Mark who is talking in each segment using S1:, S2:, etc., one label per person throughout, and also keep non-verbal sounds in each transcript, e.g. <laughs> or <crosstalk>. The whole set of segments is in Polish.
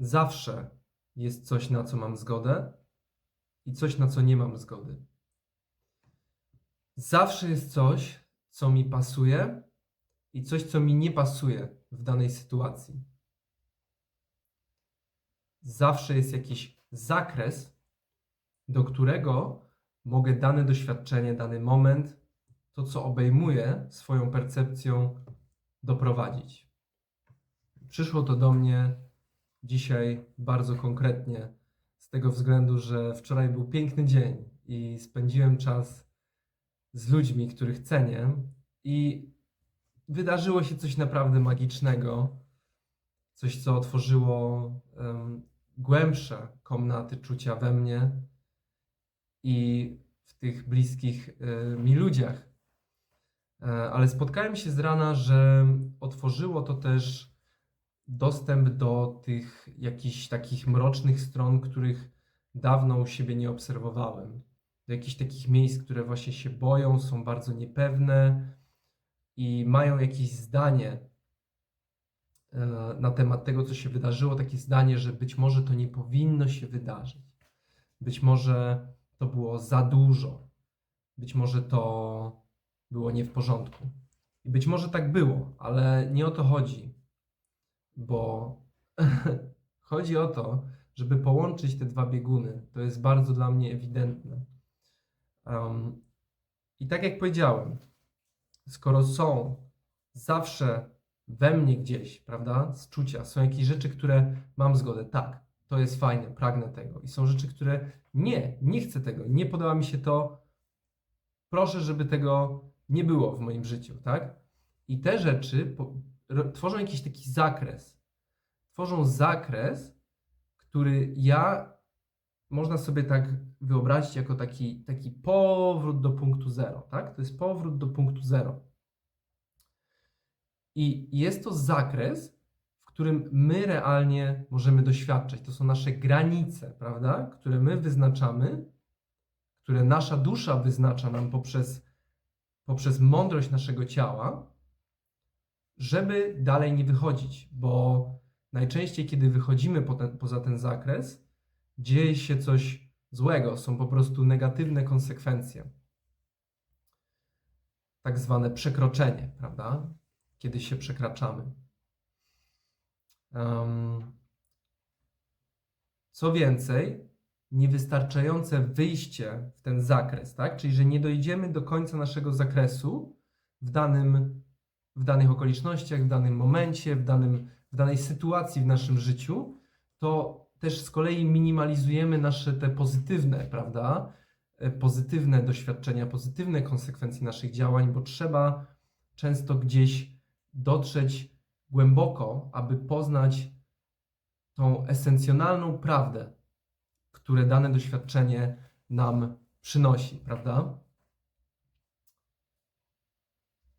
S1: zawsze jest coś, na co mam zgodę i coś, na co nie mam zgody. Zawsze jest coś, co mi pasuje i coś, co mi nie pasuje w danej sytuacji. Zawsze jest jakiś zakres, do którego mogę dane doświadczenie, dany moment, to co obejmuję swoją percepcją, doprowadzić. Przyszło to do mnie dzisiaj bardzo konkretnie, z tego względu, że wczoraj był piękny dzień i spędziłem czas z ludźmi, których cenię, i wydarzyło się coś naprawdę magicznego, coś, co otworzyło em, głębsze komnaty czucia we mnie i w tych bliskich e, mi ludziach. E, Ale spotkałem się z rana, że otworzyło to też dostęp do tych jakichś takich mrocznych stron, których dawno u siebie nie obserwowałem. Do jakichś takich miejsc, które właśnie się boją, są bardzo niepewne i mają jakieś zdanie e, na temat tego, co się wydarzyło, takie zdanie, że być może to nie powinno się wydarzyć. Być może to było za dużo. Być może to było nie w porządku. I być może tak było, ale nie o to chodzi, bo <laughs> chodzi o to, żeby połączyć te dwa bieguny. To jest bardzo dla mnie ewidentne. Um, I tak jak powiedziałem, skoro są zawsze we mnie gdzieś, prawda, z czucia, są jakieś rzeczy, które mam zgodę, tak, to jest fajne, pragnę tego. I są rzeczy, które nie, nie chcę tego, nie podoba mi się to, proszę, żeby tego nie było w moim życiu, tak? I te rzeczy po, tworzą jakiś taki zakres. Tworzą zakres, który ja można sobie tak wyobrazić jako taki, taki powrót do punktu zero, tak? To jest powrót do punktu zero. I jest to zakres, w którym my realnie możemy doświadczać. To są nasze granice, prawda? Które my wyznaczamy, które nasza dusza wyznacza nam poprzez, poprzez mądrość naszego ciała, żeby dalej nie wychodzić, bo najczęściej, kiedy wychodzimy po ten, poza ten zakres, dzieje się coś złego, są po prostu negatywne konsekwencje. Tak zwane przekroczenie, prawda? Kiedy się przekraczamy. Um, co więcej, niewystarczające wyjście w ten zakres, tak? Czyli, że nie dojdziemy do końca naszego zakresu w, danym, w danych okolicznościach, w danym momencie, w, danym, w danej sytuacji w naszym życiu, to też z kolei minimalizujemy nasze te pozytywne, prawda? E, Pozytywne doświadczenia, pozytywne konsekwencje naszych działań, bo trzeba często gdzieś dotrzeć głęboko, aby poznać tą esencjonalną prawdę, które dane doświadczenie nam przynosi, prawda?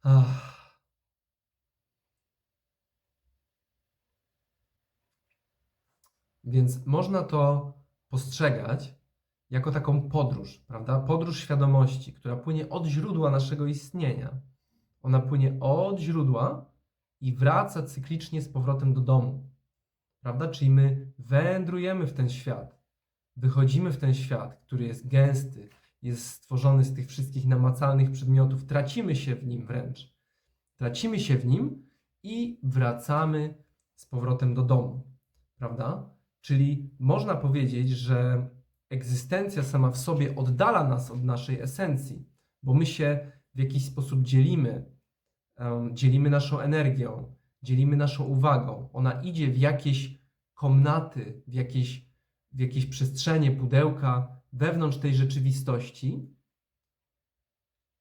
S1: Ach. Więc można to postrzegać jako taką podróż, prawda? Podróż świadomości, która płynie od źródła naszego istnienia. Ona płynie od źródła i wraca cyklicznie z powrotem do domu, prawda? Czyli my wędrujemy w ten świat, wychodzimy w ten świat, który jest gęsty, jest stworzony z tych wszystkich namacalnych przedmiotów, tracimy się w nim wręcz. Tracimy się w nim i wracamy z powrotem do domu, prawda? Czyli można powiedzieć, że egzystencja sama w sobie oddala nas od naszej esencji, bo my się w jakiś sposób dzielimy, dzielimy naszą energią, dzielimy naszą uwagą. Ona idzie w jakieś komnaty, w jakieś, w jakieś przestrzenie, pudełka wewnątrz tej rzeczywistości,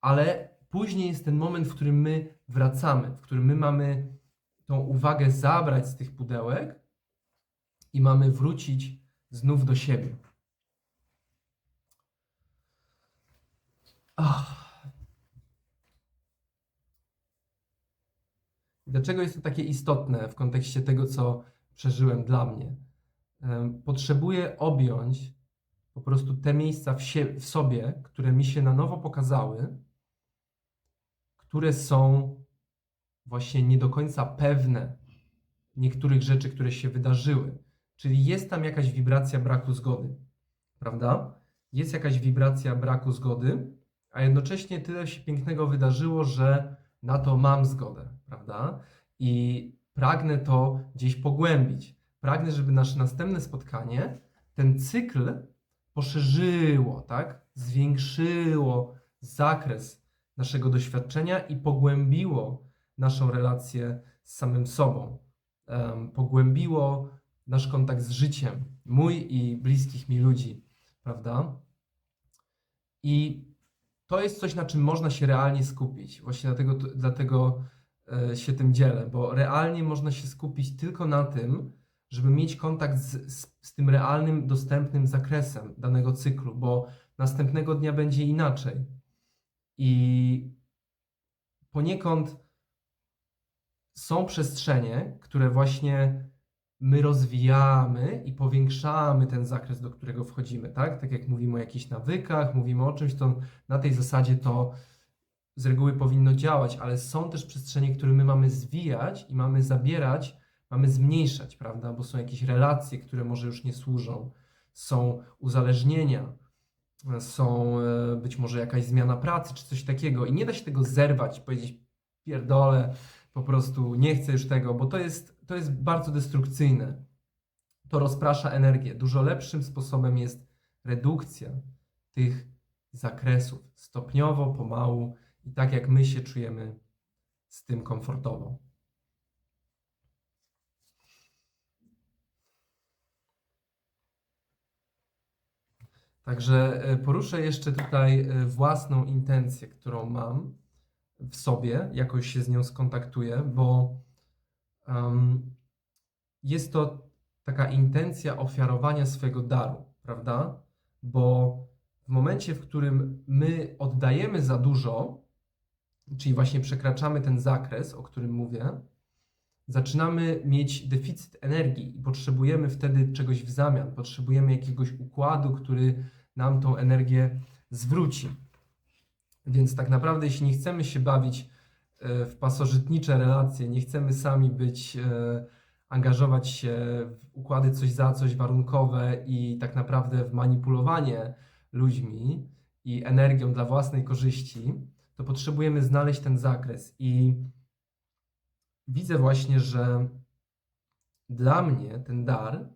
S1: ale później jest ten moment, w którym my wracamy, w którym my mamy tą uwagę zabrać z tych pudełek i mamy wrócić znów do siebie. Ach. Dlaczego jest to takie istotne w kontekście tego, co przeżyłem dla mnie? Potrzebuję objąć po prostu te miejsca w, w sobie, które mi się na nowo pokazały, które są właśnie nie do końca pewne niektórych rzeczy, które się wydarzyły. Czyli jest tam jakaś wibracja braku zgody, prawda? Jest jakaś wibracja braku zgody, a jednocześnie tyle się pięknego wydarzyło, że na to mam zgodę, prawda? I pragnę to gdzieś pogłębić. Pragnę, żeby nasze następne spotkanie ten cykl poszerzyło, tak? Zwiększyło zakres naszego doświadczenia i pogłębiło naszą relację z samym sobą. Em, pogłębiło nasz kontakt z życiem, mój i bliskich mi ludzi, prawda? I to jest coś, na czym można się realnie skupić. Właśnie dlatego, dlatego e, się tym dzielę, bo realnie można się skupić tylko na tym, żeby mieć kontakt z, z, z tym realnym, dostępnym zakresem danego cyklu, bo następnego dnia będzie inaczej. I poniekąd są przestrzenie, które właśnie my rozwijamy i powiększamy ten zakres, do którego wchodzimy, tak? Tak jak mówimy o jakichś nawykach, mówimy o czymś, to na tej zasadzie to z reguły powinno działać, ale są też przestrzenie, które my mamy zwijać i mamy zabierać, mamy zmniejszać, prawda? Bo są jakieś relacje, które może już nie służą, są uzależnienia, są e, być może jakaś zmiana pracy czy coś takiego i nie da się tego zerwać, powiedzieć pierdolę, po prostu nie chcę już tego, bo to jest, to jest bardzo destrukcyjne. To rozprasza energię. Dużo lepszym sposobem jest redukcja tych zakresów stopniowo, pomału i tak jak my się czujemy z tym komfortowo. Także e, poruszę jeszcze tutaj e, własną intencję, którą mam w sobie, jakoś się z nią skontaktuję, bo jest to taka intencja ofiarowania swojego daru, prawda? Bo w momencie, w którym my oddajemy za dużo, czyli właśnie przekraczamy ten zakres, o którym mówię, zaczynamy mieć deficyt energii i potrzebujemy wtedy czegoś w zamian. Potrzebujemy jakiegoś układu, który nam tą energię zwróci. Więc tak naprawdę, jeśli nie chcemy się bawić w pasożytnicze relacje, nie chcemy sami być, e, angażować się w układy coś za coś warunkowe i tak naprawdę w manipulowanie ludźmi i energią dla własnej korzyści, to potrzebujemy znaleźć ten zakres. I widzę właśnie, że dla mnie ten dar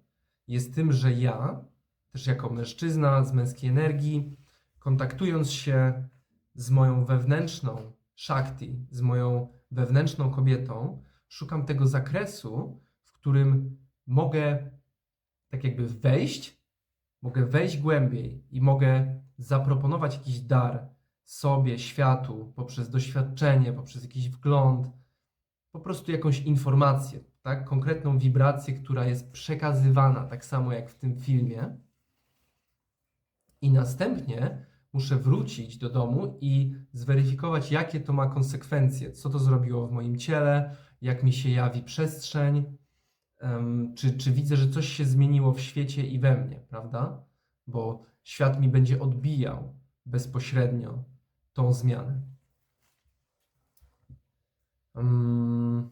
S1: jest tym, że ja, też jako mężczyzna z męskiej energii, kontaktując się z moją wewnętrzną Shakti, z moją wewnętrzną kobietą, szukam tego zakresu, w którym mogę tak jakby wejść, mogę wejść głębiej i mogę zaproponować jakiś dar sobie, światu, poprzez doświadczenie, poprzez jakiś wgląd, po prostu jakąś informację, tak? konkretną wibrację, która jest przekazywana, tak samo jak w tym filmie. I następnie muszę wrócić do domu i zweryfikować, jakie to ma konsekwencje, co to zrobiło w moim ciele, jak mi się jawi przestrzeń, czy, czy widzę, że coś się zmieniło w świecie i we mnie, prawda? Bo świat mi będzie odbijał bezpośrednio tą zmianę. Um,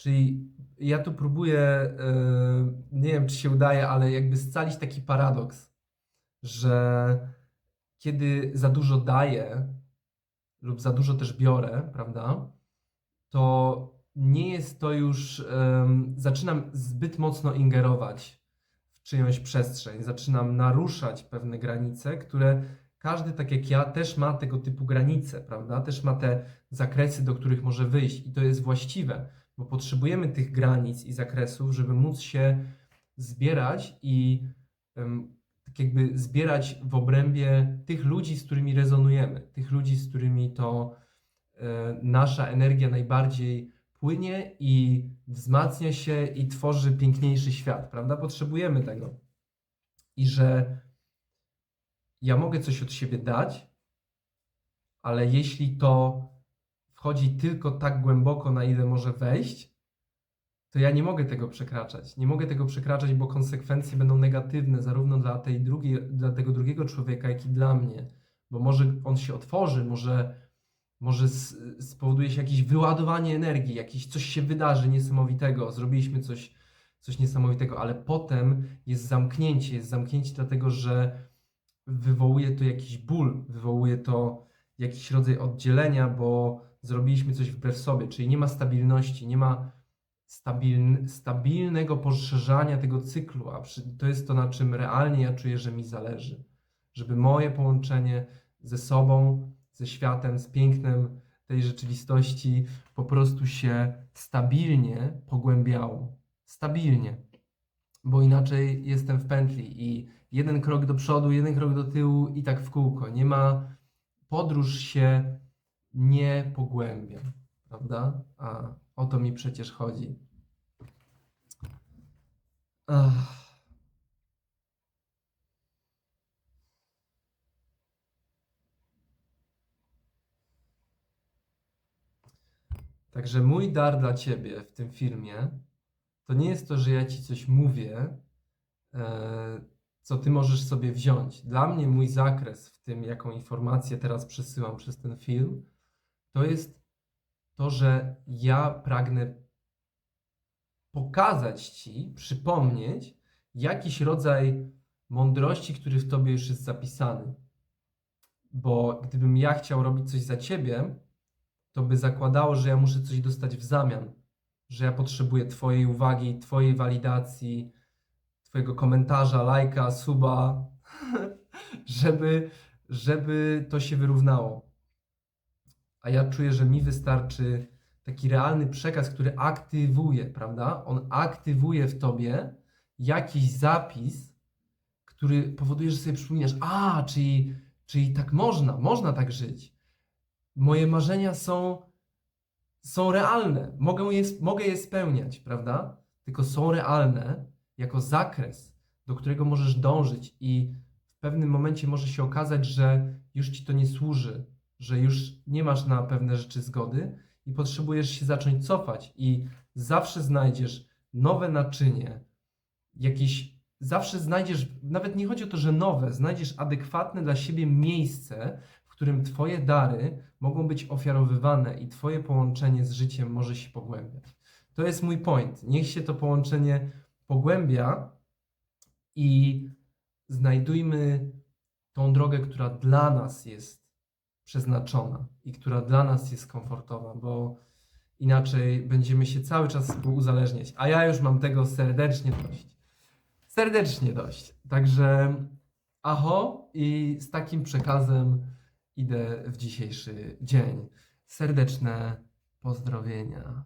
S1: Czyli ja tu próbuję, yy, nie wiem czy się udaje, ale jakby scalić taki paradoks, że kiedy za dużo daję lub za dużo też biorę, prawda, to nie jest to już, zaczynam zbyt mocno ingerować w czyjąś przestrzeń, zaczynam naruszać pewne granice, które każdy, tak jak ja, też ma tego typu granice, prawda, też ma te zakresy, do których może wyjść. I to jest właściwe bo potrzebujemy tych granic i zakresów, żeby móc się zbierać i tak jakby zbierać w obrębie tych ludzi, z którymi rezonujemy, tych ludzi, z którymi to e, nasza energia najbardziej płynie i wzmacnia się i tworzy piękniejszy świat, prawda? Potrzebujemy tego. I że ja mogę coś od siebie dać, ale jeśli to wchodzi tylko tak głęboko, na ile może wejść, to ja nie mogę tego przekraczać. Nie mogę tego przekraczać, bo konsekwencje będą negatywne zarówno dla, tej drugiej, dla tego drugiego człowieka, jak i dla mnie. Bo może on się otworzy, może, może spowoduje się jakieś wyładowanie energii, jakieś coś się wydarzy niesamowitego, zrobiliśmy coś, coś niesamowitego, ale potem jest zamknięcie. Jest zamknięcie dlatego, że wywołuje to jakiś ból, wywołuje to jakiś rodzaj oddzielenia, bo zrobiliśmy coś wbrew sobie, czyli nie ma stabilności, nie ma stabiln, stabilnego poszerzania tego cyklu, a przy, to jest to, na czym realnie ja czuję, że mi zależy. Żeby moje połączenie ze sobą, ze światem, z pięknem tej rzeczywistości po prostu się stabilnie pogłębiało. Stabilnie. Bo inaczej jestem w pętli i jeden krok do przodu, jeden krok do tyłu i tak w kółko. Nie ma, podróż się nie pogłębia, prawda? A o to mi przecież chodzi. Ach. Także mój dar dla ciebie w tym filmie to nie jest to, że ja ci coś mówię, e, co ty możesz sobie wziąć. Dla mnie mój zakres w tym, jaką informację teraz przesyłam przez ten film, to jest to, że ja pragnę pokazać ci, przypomnieć jakiś rodzaj mądrości, który w tobie już jest zapisany. Bo gdybym ja chciał robić coś za ciebie, to by zakładało, że ja muszę coś dostać w zamian, że ja potrzebuję twojej uwagi, twojej walidacji, twojego komentarza, lajka, suba, <laughs> żeby, żeby to się wyrównało. A ja czuję, że mi wystarczy taki realny przekaz, który aktywuje, prawda? On aktywuje w tobie jakiś zapis, który powoduje, że sobie przypominasz, a, czyli, czyli tak można, można tak żyć. Moje marzenia są, są realne, mogę je, mogę je spełniać, prawda? Tylko są realne jako zakres, do którego możesz dążyć i w pewnym momencie może się okazać, że już ci to nie służy, że już nie masz na pewne rzeczy zgody i potrzebujesz się zacząć cofać i zawsze znajdziesz nowe naczynie, jakieś, zawsze znajdziesz, nawet nie chodzi o to, że nowe, znajdziesz adekwatne dla siebie miejsce, w którym twoje dary mogą być ofiarowywane i twoje połączenie z życiem może się pogłębiać. To jest mój point. Niech się to połączenie pogłębia i znajdujmy tą drogę, która dla nas jest przeznaczona i która dla nas jest komfortowa, bo inaczej będziemy się cały czas współuzależniać. A ja już mam tego serdecznie dość. Serdecznie dość. Także aho i z takim przekazem idę w dzisiejszy dzień. Serdeczne pozdrowienia.